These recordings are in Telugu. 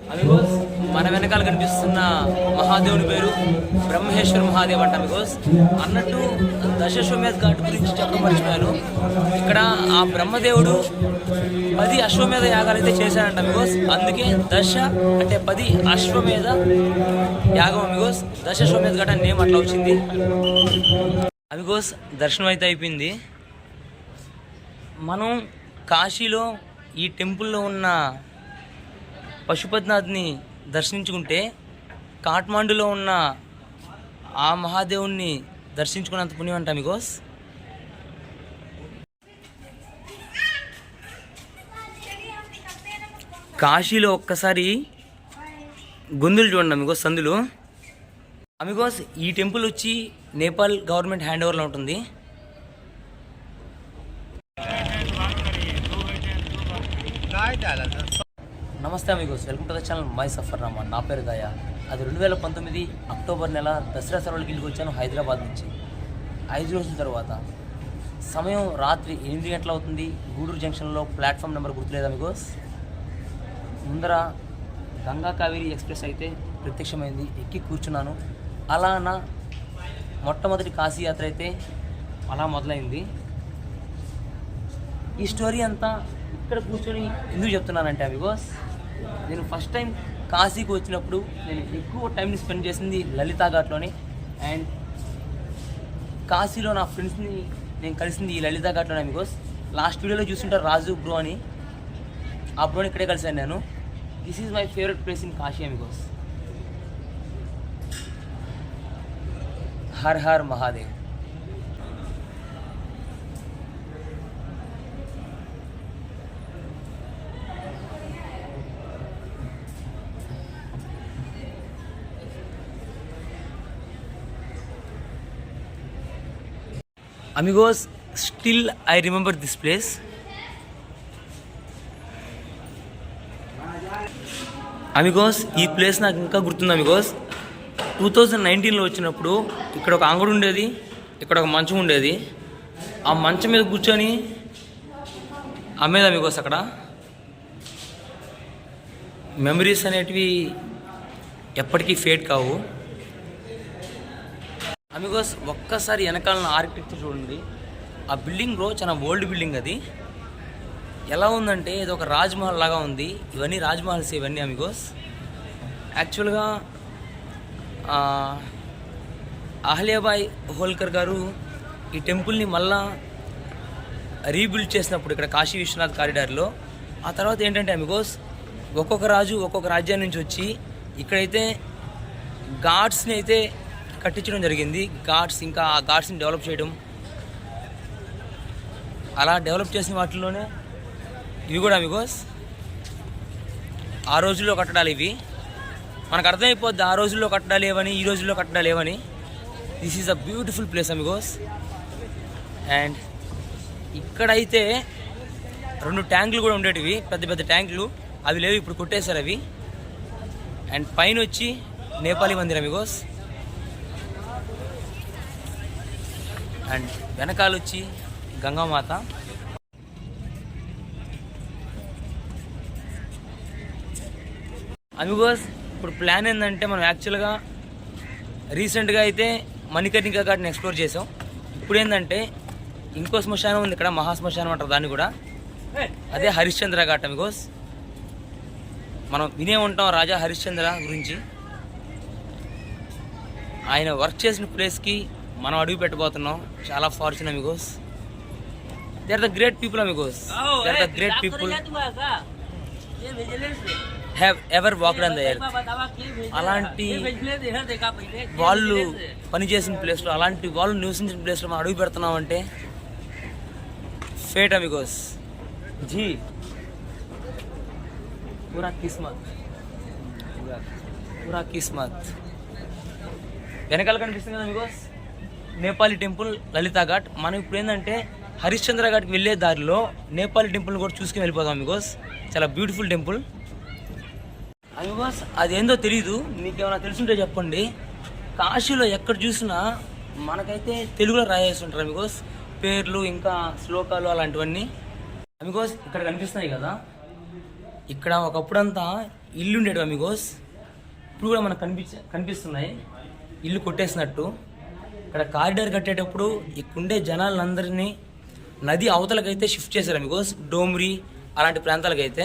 అమిగోస్ మన వెనకాల కనిపిస్తున్న మహాదేవుని పేరు బ్రహ్మేశ్వర మహాదేవ్ అంట అమిగోస్. అన్నట్టు దశాశ్వమేధ ఘాట్ గురించి చెప్పడం ఇక్కడ ఆ బ్రహ్మదేవుడు పది అశ్వమేధ యాగాలు అయితే చేశాడంట అమిగోస్. అందుకే దశ అంటే పది అశ్వమేధ యాగం అమిగోస్. దశాశ్వమేధ ఘాట్ అని నేమ్ అట్లా వచ్చింది. అమిగోస్ దర్శనం అయితే అయిపోయింది. మనం కాశీలో ఈ టెంపుల్లో ఉన్న పశుపతినాథ్ని దర్శించుకుంటే కాఠ్మాండులో ఉన్న ఆ మహాదేవుణ్ణి దర్శించుకున్నంత పుణ్యం అంట మీకోస్ కాశీలో ఒక్కసారి గొంతులు చూడండి అమిగోస్ సందులు. అమిగోస్ ఈ టెంపుల్ వచ్చి నేపాల్ గవర్నమెంట్ హ్యాండ్ ఓవర్లో ఉంటుంది నమస్తే amigos welcome to the channel my Safar Rama నా పేరు దయా. అది రెండు వేల పంతొమ్మిది అక్టోబర్ నెల దసరా సెలవులకి ఇంటికి వచ్చాను హైదరాబాద్ నుంచి. ఐదు రోజుల తర్వాత. సమయం రాత్రి ఎనిమిది గంటల అవుతుంది. గూడూరు జంక్షన్లో ప్లాట్ఫామ్ నెంబర్ గుర్తులేదా అమిగోస్? ముందర గంగా కావేరి ఎక్స్ప్రెస్ అయితే ప్రత్యక్షమైంది. ఎక్కి కూర్చున్నాను. అలా నా మొట్టమొదటి కాశీ యాత్ర అయితే అలా మొదలైంది. ఈ స్టోరీ అంతా ఇక్కడ కూర్చొని ఎందుకు చెప్తున్నానంటే బికాస్ నేను ఫస్ట్ టైం కాశీకి వచ్చినప్పుడు నేను ఎక్కువ టైంని స్పెండ్ చేసింది లలితా ఘాట్లోనే. అండ్ కాశీలో నా ఫ్రెండ్స్ని నేను కలిసింది ఈ లలితా ఘాట్లోనే బికాస్ లాస్ట్ వీడియోలో చూసుంటారు రాజు బ్రో అని ఆ బ్రోని ఇక్కడే కలిసాను నేను. This is my favourite place in Kashi because Har Har Mahadev. Amigos still I remember this place amigos ఈ ప్లేస్ నాకు ఇంకా గుర్తుంది అమిగోస్ టూ థౌజండ్ నైన్టీన్లో వచ్చినప్పుడు ఇక్కడ ఒక అంగడి ఉండేది ఇక్కడ ఒక మంచం ఉండేది. ఆ మంచం మీద కూర్చొని అమ్మేది అమిగోస్ అక్కడ. మెమరీస్ అనేటివి ఎప్పటికీ ఫేట్ కావు. అమిగోస్ ఒక్కసారి వెనకాల ఆర్కిటెక్చర్ చూడండి. ఆ బిల్డింగ్ బ్రో చాలా ఓల్డ్ బిల్డింగ్ అది. ఎలా ఉందంటే ఇది ఒక రాజ్మహల్ లాగా ఉంది. ఇవన్నీ రాజ్మహల్స్ ఇవన్నీ అమిగోస్. యాక్చువల్గా అహల్యాబాయ్ హోల్కర్ గారు ఈ టెంపుల్ని మళ్ళా రీబిల్డ్ చేసినప్పుడు ఇక్కడ కాశీ విశ్వనాథ్ కారిడార్లో ఆ తర్వాత ఏంటంటే అమిగోస్ ఒక్కొక్క రాజు ఒక్కొక్క రాజ్యం నుంచి వచ్చి ఇక్కడైతే ఘాట్స్ని అయితే కట్టించడం జరిగింది. ఘాట్స్ ఇంకా ఆ ఘాట్స్ని డెవలప్ చేయడం. అలా డెవలప్ చేసిన వాటిలోనే ఇవి కూడా అమిగోస్ ఆ రోజుల్లో కట్టడాలు ఇవి. మనకు అర్థమైపోద్ది ఆ రోజుల్లో కట్టడాలు ఏవని ఈ రోజుల్లో కట్టడాలు ఏవని. This is a beautiful place amigos and ఇక్కడైతే రెండు ట్యాంకులు కూడా ఉండేటివి. పెద్ద పెద్ద ట్యాంకులు. అవి లేవు ఇప్పుడు కొట్టేశారు అవి. అండ్ పైన వచ్చి నేపాలీ మందిరం అమిగోస్ అండ్ వెనకాల వచ్చి గంగామాత అమిగోస్ ఇప్పుడు ప్లాన్ ఏంటంటే మనం యాక్చువల్గా రీసెంట్గా అయితే మణికర్ణిక ఘాట్ని ఎక్స్ప్లోర్ చేసాం. ఇప్పుడు ఏంటంటే ఇంకో శ్మశానం ఉంది ఇక్కడ మహాశ్మశానం అంటారు దాన్ని కూడా. అదే హరిశ్చంద్ర ఘాట్ అమిగోస్ మనం వినే ఉంటాం రాజా హరిశ్చంద్ర గురించి. ఆయన వర్క్ చేసిన ప్లేస్కి మనం అడుగు పెట్టబోతున్నాం. చాలా fortune amigos they are the great people amigos they are the great people have ever walked on the earth అలాంటి వాళ్ళు పనిచేసిన ప్లేస్లో అలాంటి వాళ్ళు నివసించిన ప్లేస్లో మనం అడుగు పెడుతున్నాం అంటే ఫేట్ అమిగోస్ జీ. పూరా కిస్మత్. పూరా కిస్మత్. వెనకాల కనిపిస్తుంది కదా అమిగోస్ నేపాలీ టెంపుల్ లలితా ఘాట్. మనం ఇప్పుడు ఏంటంటే హరిశ్చంద్ర ఘాట్కి వెళ్ళే దారిలో నేపాలీ టెంపుల్ కూడా చూసుకుని వెళ్ళిపోదాం బికాస్ చాలా బ్యూటిఫుల్ టెంపుల్. అమిగోస్ అదేందో తెలీదు. మీకేమైనా తెలుసుంటే చెప్పండి. కాశీలో ఎక్కడ చూసినా మనకైతే తెలుగులో రాయేసి ఉంటారు బికాస్ పేర్లు ఇంకా శ్లోకాలు అలాంటివన్నీ. బికాస్ ఇక్కడ కనిపిస్తున్నాయి కదా. ఇక్కడ ఒకప్పుడంతా ఇల్లు ఉండేవి బికాస్ ఇప్పుడు కూడా మనకు కనిపించ కనిపిస్తున్నాయి. ఇల్లు కొట్టేసినట్టు. ఇక్కడ కారిడార్ కట్టేటప్పుడు ఇక్కడుండే జనాలందరినీ నది అవతలకైతే షిఫ్ట్ చేశారు బికాస్ డోమ్రి అలాంటి ప్రాంతాలకైతే.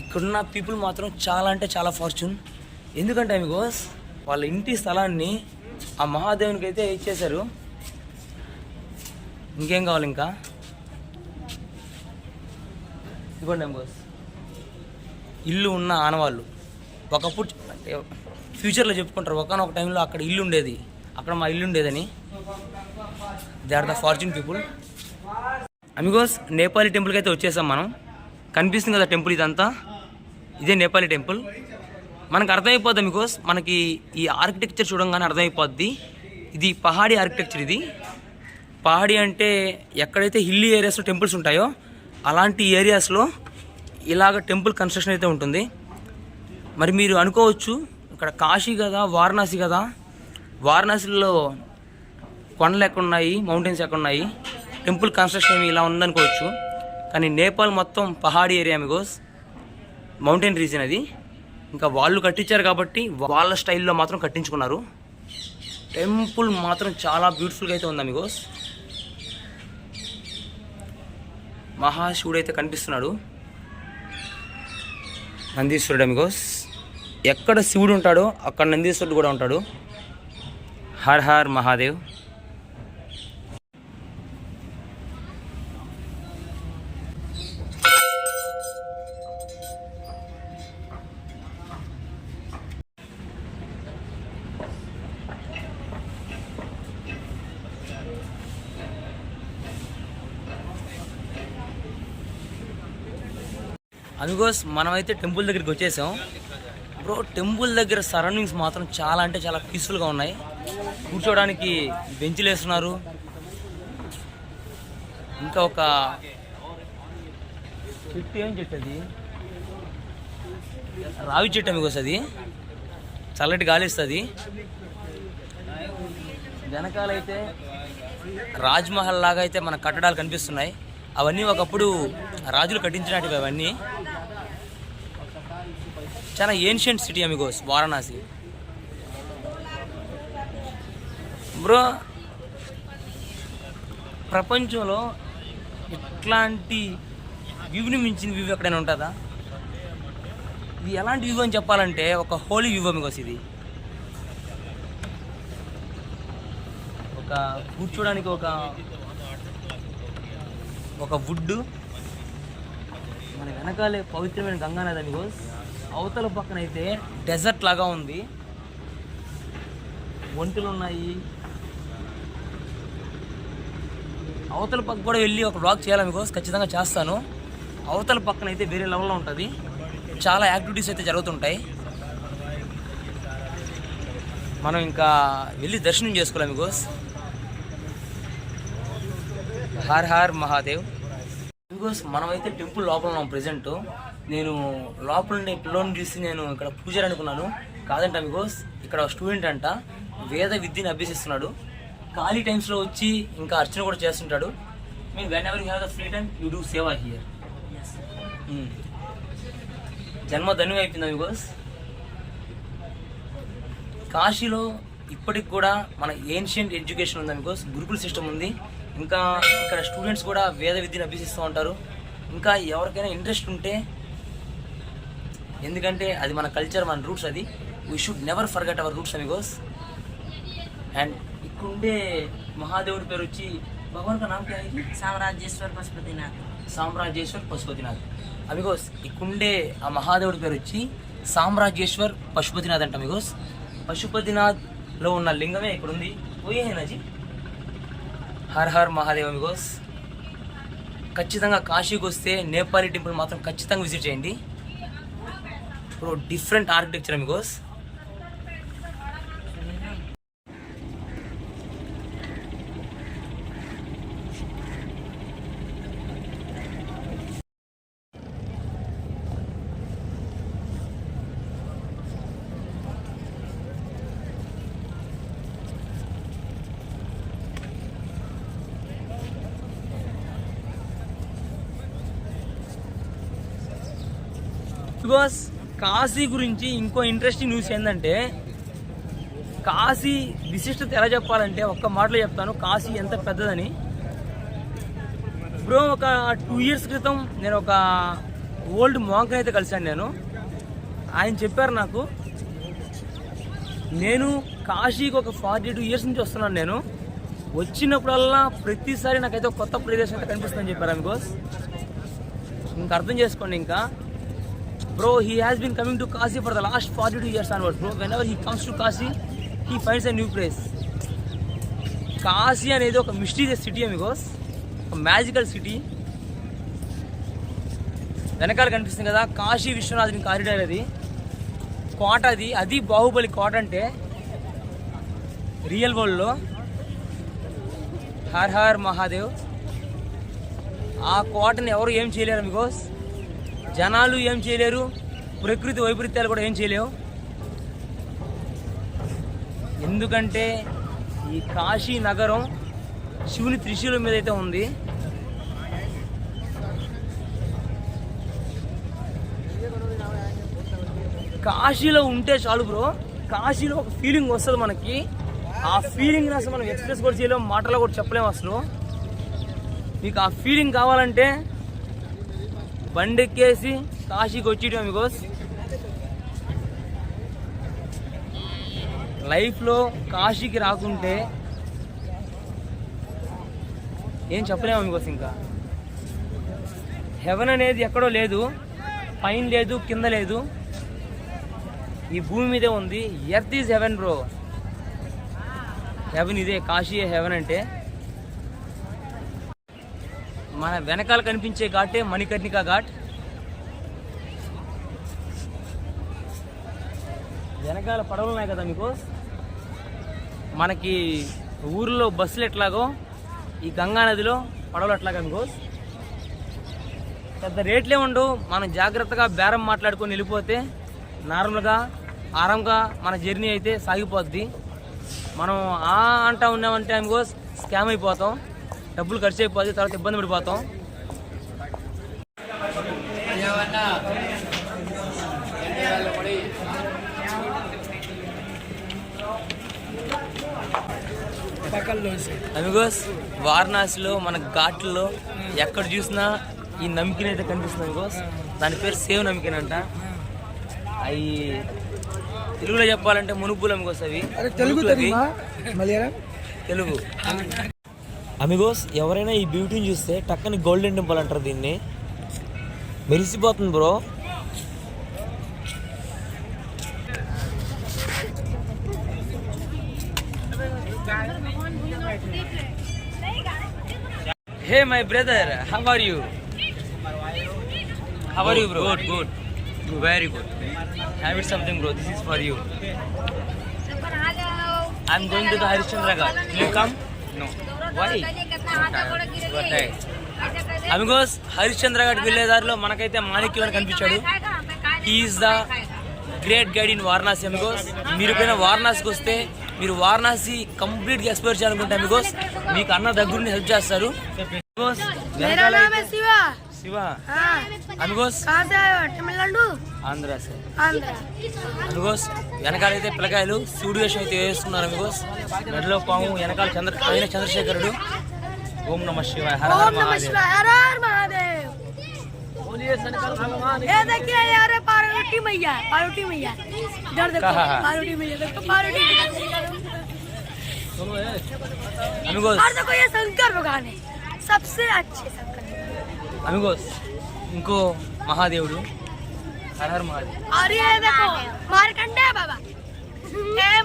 ఇక్కడున్న పీపుల్ మాత్రం చాలా అంటే చాలా ఫార్చ్యూన్. ఎందుకంటే బికాస్ వాళ్ళ ఇంటి స్థలాన్ని ఆ మహాదేవునికి అయితే ఇచ్చేశారు. ఇంకేం కావాలి ఇంకా? ఇదిగోండి బికాస్. ఇల్లు ఉన్న ఆనవాళ్ళు. ఒకప్పుడు ఫ్యూచర్లో చెప్పుకుంటారు. ఒకనొక టైంలో అక్కడ ఇల్లు ఉండేది. అక్కడ మా ఇల్లు ఉండేదని. They are the fortune people amigos Nepali టెంపుల్కి అయితే వచ్చేసాం మనం. కనిపిస్తుంది కదా టెంపుల్ ఇదంతా? ఇదే నేపాలీ టెంపుల్ మనకు అర్థమైపోద్ది అమిగోస్ మనకి ఈ ఆర్కిటెక్చర్ చూడంగానే అర్థమైపోద్ది. ఇది పహాడీ ఆర్కిటెక్చర్ ఇది. పహాడీ అంటే ఎక్కడైతే హిల్లీ ఏరియాస్లో టెంపుల్స్ ఉంటాయో అలాంటి ఏరియాస్లో ఇలాగ టెంపుల్ కన్స్ట్రక్షన్ అయితే ఉంటుంది. మరి మీరు అనుకోవచ్చు ఇక్కడ కాశీ కదా వారణాసి కదా వారణాసిలో కొండలు ఎక్కడున్నాయి మౌంటైన్స్ ఎక్కడున్నాయి టెంపుల్ కన్స్ట్రక్షన్ ఇలా ఉందనుకోవచ్చు. కానీ నేపాల్ మొత్తం పహాడీ ఏరియా మిగోస్ మౌంటైన్ రీజన్ అది. ఇంకా వాళ్ళు కట్టించారు కాబట్టి వాళ్ళ స్టైల్లో మాత్రం కట్టించుకున్నారు. టెంపుల్ మాత్రం చాలా బ్యూటిఫుల్గా అయితే ఉంది మిగోస్ మహాశివుడు అయితే కనిపిస్తున్నాడు. నందీశ్వరుడు అమిగోస్ ఎక్కడ శివుడు ఉంటాడో అక్కడ నందీశ్వరుడు కూడా ఉంటాడు. హర్ హర్ మహాదేవ్. అందుకోసం మనమైతే టెంపుల్ దగ్గరికి వచ్చేసాం. బ్రో టెంపుల్ దగ్గర సరౌండింగ్స్ మాత్రం చాలా అంటే చాలా పీస్ఫుల్గా ఉన్నాయి. కూర్చోవడానికి బెంచ్లు వేస్తున్నారు. ఇంకా ఒక చెట్టు ఏం చెట్టు అది? రావి చెట్టు మీకు వస్తుంది. చల్లటి గాలి ఇస్తుంది వెనకాలైతే రాజ్మహల్ లాగా అయితే మన కట్టడాలు కనిపిస్తున్నాయి. అవన్నీ ఒకప్పుడు రాజులు కట్టించినట్టు అవన్నీ. చాలా ancient city amigos Varanasi bro ప్రపంచంలో ఇట్లాంటి వ్యూని మించిన వ్యూ ఎక్కడైనా ఉంటుందా? ఇది ఎలాంటి వ్యూ అని చెప్పాలంటే ఒక హోలీ వ్యూ అమిగోస్ ఇది. ఒక కూర్చోడానికి ఒక ఒక వుడ్ మన వెనకాలే పవిత్రమైన గంగానది అమిగోస్ అవతల పక్కన అయితే డెజర్ట్ లాగా ఉంది. ఒంటెలు ఉన్నాయి అవతల పక్క కూడా వెళ్ళి ఒక బ్లాగ్ చేయాలి మీకు ఖచ్చితంగా చేస్తాను. అవతల పక్కన అయితే వేరే లెవెల్లో ఉంటుంది. చాలా యాక్టివిటీస్ అయితే జరుగుతుంటాయి. మనం ఇంకా వెళ్ళి దర్శనం చేసుకోలేం మీకు హార్ హార్ మహాదేవ్. బికాస్ మనమైతే టెంపుల్ లోపల ఉన్నాం ప్రెసెంట్ నేను లోపల ఉండే పిల్లోని చూసి నేను ఇక్కడ పూజారి అనుకున్నాను కాదంట బికాస్ ఇక్కడ స్టూడెంట్ అంట వేద విద్యని అభ్యసిస్తున్నాడు. ఖాళీ టైమ్స్లో వచ్చి ఇంకా అర్చన కూడా చేస్తుంటాడు. Mean whenever you have the free time you do seva here జన్మ ధన్యం అయిపోయిందా బికాస్ కాశీలో ఇప్పటికి కూడా మన ఏన్షియంట్ ఎడ్యుకేషన్ ఉంది బికాస్ గురుకుల సిస్టమ్ ఉంది. ఇంకా ఇక్కడ స్టూడెంట్స్ కూడా వేద విద్యను అభ్యసిస్తూ ఉంటారు. ఇంకా ఎవరికైనా ఇంట్రెస్ట్ ఉంటే ఎందుకంటే అది మన కల్చర్ మన రూట్స్ అది. We should never forget our roots amigos and ఇక్కడుండే మహాదేవుడి పేరు వచ్చి భగవాన్ కా నామ్? సామ్రాజ్యేశ్వర్ పశుపతినాథ్ సామ్రాజ్యేశ్వర్ పశుపతినాథ్ అమిగోస్ ఇక్కడుండే ఆ మహాదేవుడి పేరు వచ్చి సామ్రాజ్యేశ్వర్ పశుపతినాథ్ అంట అమిగోస్ పశుపతినాథ్లో ఉన్న లింగమే ఇక్కడ ఉంది పోయేనాజీ హర్ హర్ మహాదేవ్ అమిగోస్ ఖచ్చితంగా కాశీకి వస్తే నేపాలీ టెంపుల్ మాత్రం ఖచ్చితంగా విజిట్ చేయండి. थोड़ा डिफरेंट आर्किटेक्चर है बिकॉज़ बस కాశీ గురించి ఇంకో ఇంట్రెస్టింగ్ న్యూస్ ఏంటంటే కాశీ విశిష్టత ఎలా చెప్పాలంటే ఒక్క మాటలో చెప్తాను కాశీ ఎంత పెద్దదని. ఇప్పుడు ఒక టూ ఇయర్స్ క్రితం నేను ఒక ఓల్డ్ మాంక్ అయితే కలిశాను నేను. ఆయన చెప్పారు నాకు నేను కాశీకి ఒక ఫార్టీ టూ ఇయర్స్ నుంచి వస్తున్నాను నేను. వచ్చినప్పుడల్లా ప్రతిసారి నాకైతే కొత్త ప్రదేశం అయితే కనిపిస్తుందని చెప్పారు బికాస్ ఇంకా అర్థం చేసుకోండి ఇంకా. Bro he has been coming to Kashi for the last forty two years onward bro whenever he comes to Kashi he finds a new place Kashi అనేది ఒక మిస్టీరియస్ సిటీ బికాస్ ఒక మ్యాజికల్ సిటీ వెనకాల కనిపిస్తుంది కదా కాశీ విశ్వనాథుని కారిడార్ అది. కోట అది అది బాహుబలి కోట అంటే రియల్ వరల్డ్లో హర్ హర్ మహాదేవ్. ఆ కోటని ఎవరు ఏం చేయలేరు బికాస్ జనాలు ఏం చేయలేరు ప్రకృతి వైపరీత్యాలు కూడా ఏం చేయలేవు. ఎందుకంటే ఈ కాశీ నగరం శివుని త్రిశూలం మీద అయితే ఉంది. కాశీలో ఉంటే చాలు బ్రో కాశీలో ఒక ఫీలింగ్ వస్తుంది మనకి. ఆ ఫీలింగ్ అసలు మనం ఎక్స్ప్రెస్ కూడా చేయలేము మాటలో కూడా చెప్పలేము అసలు. మీకు ఆ ఫీలింగ్ కావాలంటే బండి ఎక్కేసి కాశీకి వచ్చేయడం బికాస్ లైఫ్లో కాశీకి రాకుంటే ఏం చెప్పలేము బికాస్ ఇంకా. హెవెన్ అనేది ఎక్కడో లేదు పైన లేదు కింద లేదు. ఈ భూమి మీదే ఉంది. Earth is heaven bro heaven ఇదే కాశీ హెవెన్ అంటే. మన వెనకాల కనిపించే ఘాటే మణికర్ణిక ఘాట్. వెనకాల పడవలు ఉన్నాయి కదా మీకు? మనకి ఊర్లో బస్సులు ఎట్లాగో ఈ గంగా నదిలో పడవలు ఎట్లాగా మీకు. పెద్ద రేట్లే ఉండవు. మనం జాగ్రత్తగా బేరం మాట్లాడుకొని వెళ్ళిపోతే నార్మల్గా ఆరంగా మన జర్నీ అయితే సాగిపోద్ది. మనం ఆ అంటా ఉన్నామంటే ఆమెకో స్కామ్ అయిపోతాం. డబ్బులు ఖర్చు అయిపోద్ది తర్వాత ఇబ్బంది పడిపోతాం. అమిగోస్ వారణాసిలో మన ఘాట్లలో ఎక్కడ చూసినా ఈ నమ్కిన్ అయితే కనిపిస్తుంది అమిగోస్. దాని పేరు సేవ్ నమ్కిన్ అంట. అవి తెలుగులో చెప్పాలంటే మునుపులు అమిగోస్ అవి. అవి. తెలుగు అమిగోస్ ఎవరైనా ఈ బ్యూటీని చూస్తే టక్కని గోల్డెన్ టెంపుల్ అంటారు దీన్ని. మెరిసిపోతుంది bro hey my brother how are you how are you bro good good very good have it something bro this is for you I'm going to the Harishchandra Ghat you come no why amigos Harishchandra Ghat వెళ్ళేదారిలో మనకైతే మాణిక్యం కనిపించాడు he is the great guide in Varanasi amigos మీరు పైన వారణాసికి వస్తే మీరు వారణాసి కంప్లీట్గా ఎక్స్ప్లోర్ చేయాలనుకుంటే అమిగోస్ మీకు అన్న దగ్గరుని హెల్ప్ చేస్తారు amigos amigos Andhra sir Andhra Amigos వెనకాలైతే పిల్లకాయలు శివుడు వేషం అయితే వేస్తున్నారు అమిగోస్ మెడలో పాము వెనకాల చంద్ర ఆయన చంద్రశేఖరుడు ఓం నమ శివాయ హర హర ओम नमः మహాదేవ్ शिवाय हर हर महादेव ये देखिए यार ये पार्वती मैया पार्वती मैया इधर देखो कहाँ? पार्वती मैया देखो पार्वती मैया అమిగోస్ और देखो ये शंकर भगवान है सबसे अच्छे शंकर అమిగోస్ ఇంకో మహాదేవుడు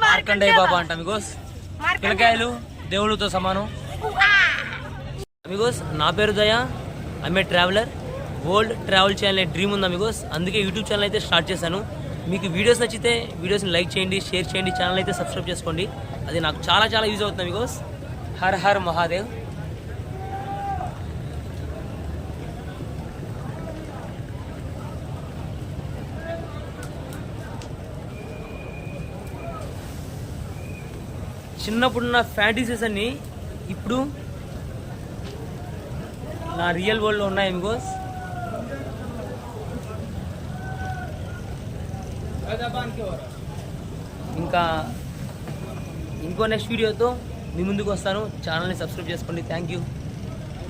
మార్కండే బాబా. అంట మిగోస్ పిల్లకాయలు దేవుళ్ళతో సమానం. మిగోస్ నా పేరు దయ. ఆమె traveller. World travel channel dream ఉంది మిగోస్ అందుకే యూట్యూబ్ ఛానల్ అయితే స్టార్ట్ చేశాను. మీకు వీడియోస్ నచ్చితే వీడియోస్ని లైక్ చేయండి షేర్ చేయండి ఛానల్ అయితే సబ్స్క్రైబ్ చేసుకోండి. అది నాకు చాలా చాలా యూజ్ అవుతుంది మిగోస్ హర్ హర్ మహాదేవ్. చిన్నప్పుడు నా ఫ్యాంటసీస్ అన్ని ఇప్పుడు నా రియల్ వరల్డ్లో ఉన్నాయి బికాస్ ఇంకా ఇంకో నెక్స్ట్ వీడియోతో మీ ముందుకు వస్తాను. ఛానల్ని సబ్స్క్రైబ్ చేసుకోండి. Thank you.